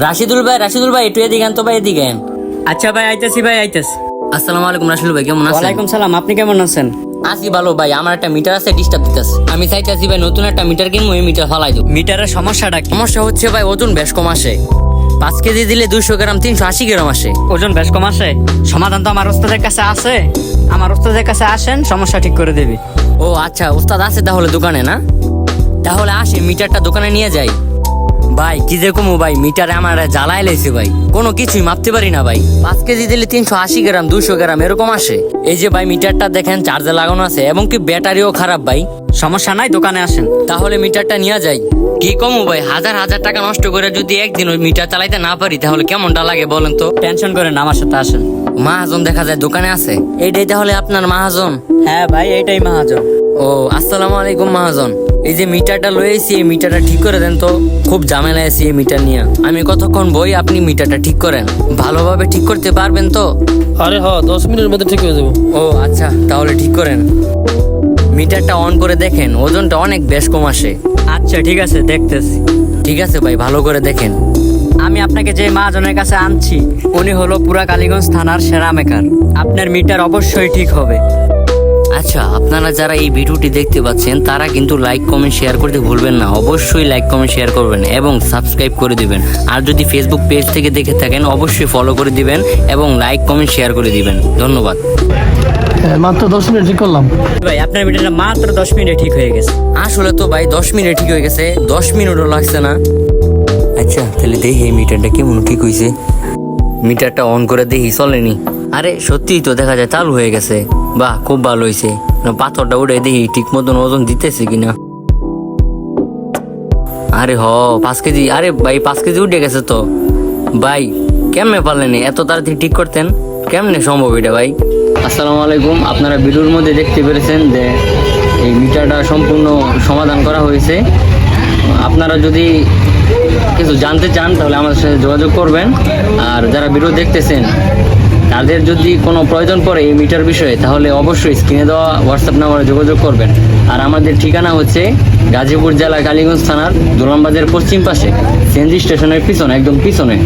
রাশিদুল ভাই রাশিদুল ভাই একটু এদিকে তো ভাই এদিকে। আচ্ছা ভাই আইতাছি ভাই আইতাছি। আসসালামু আলাইকুম রাশিদুল ভাই কেমন আছেন? ওয়ালাইকুম সালাম আপনি কেমন আছেন? আসি ভালো ভাই আমার একটা মিটার আছে ডিস্টার্ব দিতেছে। আমি চাইতেছি ভাই নতুন একটা মিটার কিনবো এই মিটার ফালাই দেবো। মিটারের সমস্যাটা কি? সমস্যা হচ্ছে ভাই ওজন বেশ কম আসে। পাঁচ কেজি দিলে দুশো গ্রাম তিনশো আশি গ্রাম আসে। ওজন বেশ কম আসে? সমাধান তো আমার ওস্তাদের কাছে আছে। আমার ওস্তাদের কাছে আসেন সমস্যা ঠিক করে দিবি। ও আচ্ছা ওস্তাদ আছে তাহলে দোকানে না? তাহলে আসে মিটারটা দোকানে নিয়ে যাই। ভাই কি যে কমু ভাই মিটারে আমার জ্বালাই লাইছে ভাই। কোনো কিছুই মাপতে পারি না ভাই। পাঁচ কেজি দিলে তিনশো আশি গ্রাম দুশো গ্রাম এরকম আসে। এই যে ভাই মিটারটা দেখেন চার্জে লাগানো আছে এবং কি ব্যাটারিও খারাপ ভাই। সমস্যা নাই দোকানে আসেন। তাহলে মিটারটা নিয়ে যাই। কি কমু ভাই হাজার হাজার টাকা নষ্ট করে যদি একদিন ওই মিটার চালাইতে না পারি তাহলে কেমনটা লাগে বলেন তো? টেনশন করেন আমার সাথে আসেন। মাহাজন দেখা যায় দোকানে আছে? এইটাই তাহলে আপনার মাহাজন? হ্যাঁ ভাই এইটাই মহাজন। ও আসসালামু আলাইকুম মহাজন। এই যে মিটারটা লয়েছি এই মিটারটা ঠিক করে দেন তো। খুব ঝামেলা আছি এই মিটার নিয়ে। আমি কতক্ষণ বই আপনি মিটারটা ঠিক করেন। ভালোভাবে ঠিক করতে পারবেন তো? আরে হ দশ মিনিটের মধ্যে ঠিক হয়ে যাব। ও আচ্ছা তাহলে ঠিক করেন। মিটারটা অন করে দেখেন ওজনটা অনেক বেশ কম আসে। আচ্ছা ঠিক আছে দেখতেছি। ঠিক আছে ভাই ভালো করে দেখেন। আমি আপনাকে যে মহাজনের কাছে আনছি উনি হলো পুরা কালীগঞ্জ থানার সেরা মেকার। আপনার মিটার অবশ্যই ঠিক হবে। আচ্ছা আপনারা যারা এই ভিডিওটি দেখতে পাচ্ছেন তারা কিন্তু লাইক কমেন্ট শেয়ার করতে ভুলবেন না। অবশ্যই লাইক কমেন্ট শেয়ার করবেন এবং সাবস্ক্রাইব করে দিবেন। আর যদি ফেসবুক পেজ থেকে দেখে থাকেন অবশ্যই ফলো করে দিবেন এবং লাইক কমেন্ট শেয়ার করে দিবেন। ধন্যবাদ। মাত্র দশ মিনিট ঠিক করলাম। ভাই আপনার মিটারটা মাত্র দশ মিনিটে ঠিক হয়ে গেছে। আসলে তো ভাই দশ মিনিট ঠিক হয়ে গেছে। দশ মিনিটও লাগছে না। আচ্ছা তাহলে দেখি এই মিটারটা কেমন ঠিক হয়েছে মিটারটা অন করে দেখি চলেনি। আরে সত্যিই তো দেখা যায় চালু হয়ে গেছে। বাহ খুব ভালো হয়েছে পাথরটা উঠে দেখি ঠিক মতন ওজন দিতেছে কিনা। আরে হ, পাঁচ কেজি, আরে ভাই, পাঁচ কেজি উঠে গেছে তো। ভাই, কেমনে পারলেন? এত তাড়াতাড়ি ঠিক করতেন? কেমনে সম্ভব এটা, ভাই? আসসালামু আলাইকুম। আপনারা ভিডিওর মধ্যে দেখতে পেরেছেন যে এই মিটারটা সম্পূর্ণ সমাধান করা হয়েছে। আপনারা যদি কিছু জানতে চান, তাহলে আমাদের সাথে যোগাযোগ করবেন। আর যারা ভিডিও দেখতেছেন তাদের যদি কোনো প্রয়োজন পড়ে এই মিটার বিষয়ে, তাহলে অবশ্যই স্ক্রিনে দেওয়া হোয়াটসঅ্যাপ নাম্বারে যোগাযোগ করবেন। আর আমাদের ঠিকানা হচ্ছে গাজীপুর জেলা কালীগঞ্জ থানার দুলামবাজারের পশ্চিম পাশে সিএনজি স্টেশনের পিছনে, একদম পিছনে।